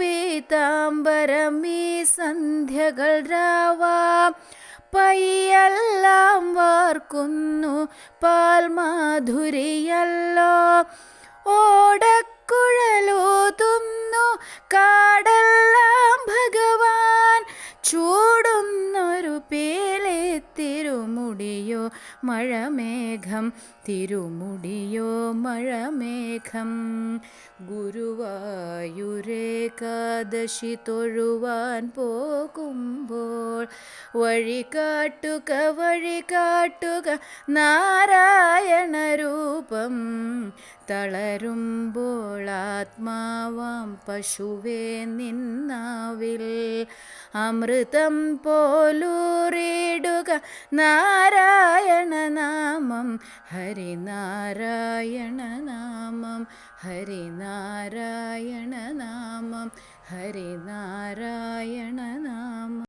പീതാംബരമീ സന്ധ്യകൾ രാവാം. പയ്യെല്ലാം വാർക്കുന്നു പാൽമാധുരിയല്ലോ. ഓടക്കുഴലൂതുന്നു കാടെല്ലാം തിരുമുടിയോ മഴമേഘം തിരുമുടിയോ മഴമേഘം. ഗുരുവായൂരേകാദശി തൊഴുവാൻ പോകുമ്പോൾ വഴി കാട്ടുക വഴി കാട്ടുക നാരായണ രൂപം തളരുമ്പോൾ ആത്മാവാം പശുവേ നിന്നാവിൽ അമൃതം പോലൂറിടുക നാരായണ നാമം. ഹരിനാരായണ നാമം. ഹരിനാരായണ നാമം. ഹരിനാരായണ നാമം.